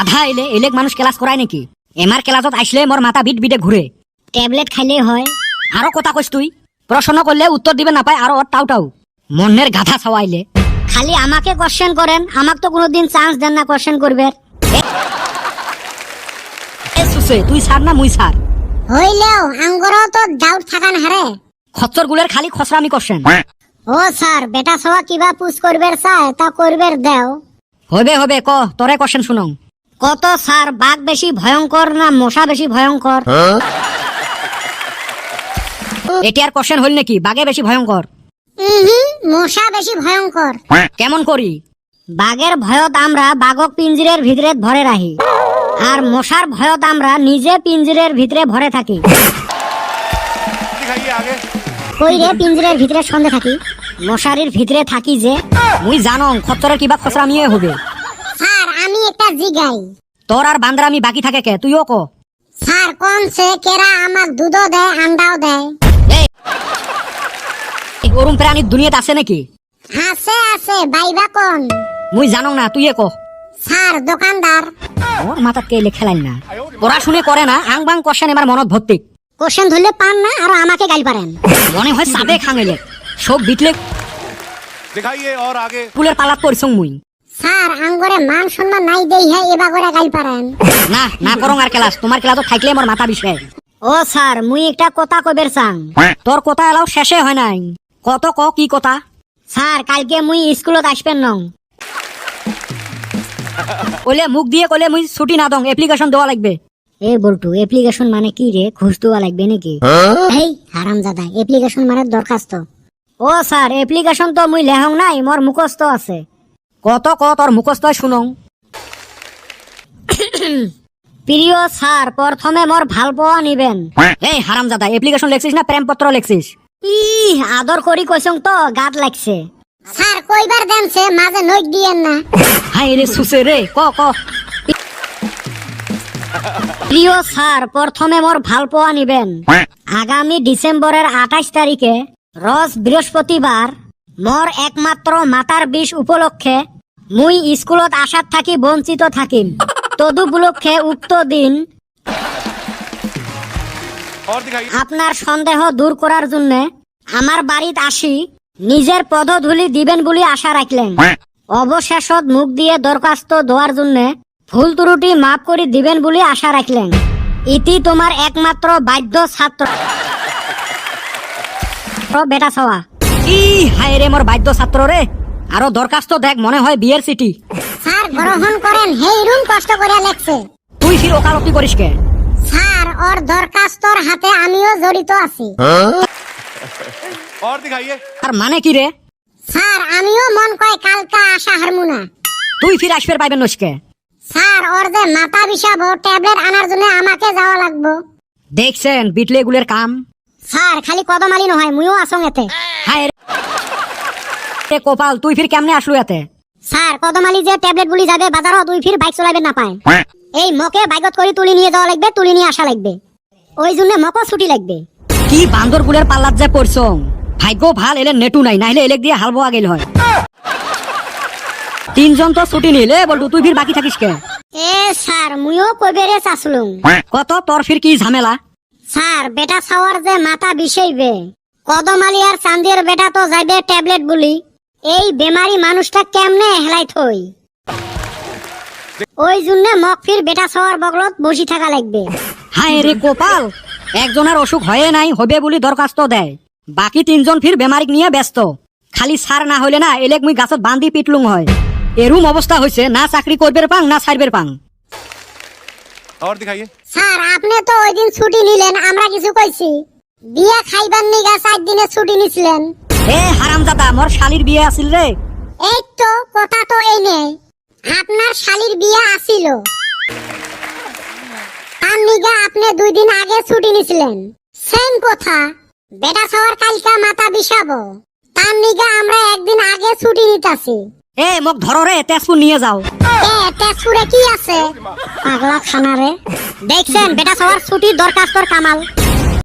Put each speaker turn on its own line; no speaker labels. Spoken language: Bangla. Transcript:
আধা এলে এলেক মানুষ ক্লাস করায় নাকি? এমার ক্লাসত আসলে মোর মাথা বিট বিটে ঘুরে
ট্যাবলেট খাইলেই হয়।
আরও কথা কইস তুই? প্রশ্ন করলে উত্তর দিবে না পায় আরও ওর টাউ টাউ মনের গাধা ছাওয়াইলে
খালি আমাকে কোশ্চেন করেন আমাকে তো কোনোদিন চান্স দেন না কোশ্চেন করবে
তুই সার না মুই সার
হইলেও আঙ্গরও তো ডাউট থাকান হারে
খচ্চর গুলের খালি খসরামি করছেন
ও স্যার বেটা সবা কিবা পুষ করবে চায় তা করবে দেও।
হবে হবে ক তোরে কোশ্চেন শুনং।
কত স্যার বাঘ বেশি ভয়ঙ্কর না মশা বেশি ভয়ঙ্কর? হ্যাঁ?
এটি আর কোশ্চেন হল নাকি বাঘে বেশি ভয়ঙ্কর?
মশা বেশি ভয়ঙ্কর। হ্যাঁ।
কেমন করি?
বাঘের ভয়ত আমরা বাঘক পিঞ্জিরের ভিতরে ধরে রাখি আর মশার ভয়ত আমরা নিজে পিঞ্জিরের ভিতরে ভরে থাকি।
কই
রে পিঞ্জিরের ভিতরে সন্ধে থাকি? মশারির ভিতরে থাকি যে।
মুই জানং খতরের কিবা
খসরা নিয়ে হবে জিগাই
তোর আর বাকি থাকে কে? তুইও কো।
স্যার কোন সে কেরা আমার দুধও দেয় আন্ডাও দেয়?
প্রাণী দুনিয়াতে আছে নাকি?
আছে আছে বাইবা কোন?
মুই জানো না কো।
স্যার দোকানদার।
ওর মাথাত কে লেখা লাইন না? পড়াশুনে করে না আং বাং কোশ্চেন এবার মনত ভর্তি।
কোশ্চেন ধরলে পান না আর আমাকে গাল পারেন।
মনে হয় সাবে খাঙাইলে। সব বিটলে
দেখাইয়ে আর আগে।
ফুলের পালাত করছং মুই।
স্যার আঙ্গরে মান সম্মান নাই দেই হ্যাঁ এবার করে গাইল পারেন।
না না করং আর ক্লাস। তোমার ক্লাসত থাকলে মোর মাথা বিষয়।
ও স্যার মুই একটা কথা কইবের চাং।
তোর কথা এলাও শেষে হয় নাই। কত ক কি কথা?
স্যার কালকে মুই স্কুলত আসবেন নং।
কইলে মুখ দিয়ে কইলে মুই ছুটি না দং এপ্লিকেশন দেওয়া লাগবে।
এ বল্টু অ্যাপ্লিকেশন মানে কি রে? ঘুষ দেওয়া লাগবে নাকি? এই হারামজাদা অ্যাপ্লিকেশন মানে দরখাস্ত। ও স্যার অ্যাপ্লিকেশন তো মুই লেহং নাই মোর মুখস্থ আছে।
কত ক তোর মুখস্থ শুনং।
প্রিয় স্যার প্রথমে মোর ভালো পাওয়া নিবেন
এই হারামজাদা এপ্লিকেশন লেখছিস না প্রেমপত্র লেখছিস?
ই আদর করি কইছং তো গাত লাগছে। স্যার কইবার দেন সে মাঝে নইট দিয়েন না।
হাই রে সুসে রে ক ক।
প্রিয় স্যার প্রথমে মোর ভালো পাওয়া নিবেন আগামী ডিসেম্বরের আঠাশ তারিখে রস বৃহস্পতিবার মোর একমাত্র মাতার বিষ উপলক্ষে মুই স্কুলত আসার থাকি বঞ্চিত থাকিম। তদুপলক্ষে উক্ত দিন আপনার সন্দেহ দূর করার জন্য আমার বাড়িত আসি নিজের পদধূলি দিবেন বলে আশা রাখলেন। অবশেষত মুখ দিয়ে দরখাস্ত দেওয়ার জন্য ভুল ত্রুটি মাফ করে দিবেন বলে আশা রাখলেন। ইতি তোমার একমাত্র বাধ্য ছাত্র। বেটা সওয়া
ই হায় রে মোর বাধ্য ছাত্র রে আরো দরখাস্ত দেখ মনে হয় বিয়ের সিটি
স্যার গ্রহণ করেন হেই রুম কষ্ট করে লেখছে
তুই ফির ওকালতি করিস কে
স্যার ওর দরখাস্তর হাতে আমিও জড়িত আছি
और दिखाइए
আর মানে কি রে
স্যার আমিও মন কয় কালকা আশা হারমুনা
তুই ফির আসবে পাইবেন নসকে
স্যার ওর যে মাথা বিষাবো ট্যাবলেট আনার জন্য আমাকে যাওয়া লাগবো
দেখছেন বিটলে গুলের কাম
স্যার খালি কদমালি নহয় মুইও আসং এতে
হায় রে এ কপাল তুই ফির কেমনে আসলু এতে?
স্যার কদমালি যে ট্যাবলেট গুলি যাবে বাজারত তুই ফির বাইক চলাইবে না পায়। এই মকে বাইকত করে তুলি নিয়ে যাওয়া লাগবে তুলি নিয়ে আসা লাগবে। ওই জন্য মকও ছুটি লাগবে।
কি বান্দর গুলের পাল্লাত যে পড়ছং? ভাগ্য ভালো এলে নেটু নাই নাইলে এলেক দিয়ে হাল বোয়া গেল হয়। তিনজন তো ছুটি নিল এ বলটু তুই ফির বাকি থাকিস কে?
এ স্যার মুইও কইবেরে চাসলুম
কত তোর ফির কি ঝামেলা?
স্যার বেটা সাওয়ার যে মাথা বিষাইবে। কদমালি আর চান্দির বেটা তো যাইবে ট্যাবলেট বলি এই বেমারি মানুষটা কেমনে হেলাই থই ওই জন্য মকফির বেটা সওয়ার বগলত বসি থাকা লাগবে।
হায় রে গোপাল একজনের অসুখ হয়ে নাই হবে বলি দরখাস্ত দেয়। বাকি তিনজন ফির বেমারি নিয়ে ব্যস্ত। খালি সার না হলে না এলেক মুই গাছত বান্ধি পিটলুং হয়। এরুম অবস্থা হয়েছে না চাকরি করবে পাং না ছাড়বে পাং।
আর দেখাইয়ে
স্যার আপনি তো ওই দিন ছুটি নিলেন আমরা কিছু কইছি। বিয়া খাইবার নিগা চার দিনে ছুটি নিছিলেন।
এ হারামজাদা মোর শালির বিয়ে আছিল রে।
এই তো কথা তো এই নেই আপনার শালির বিয়া আসিল তার নিগা আপনি দুই দিন আগে ছুটি নিছিলেন। সেম কথা। বেটা সবার কালকা মাথা বিষাবো। তার নিগা আমরা একদিন আগে ছুটি নিতাছি।
এ মোক ধরো রে তেজপুর নিয়ে যাও।
এ তেজপুরে কি আছে? পাগলা খানারে দেখছেন বেটা সবার ছুটির দরখাস্তর কামাল।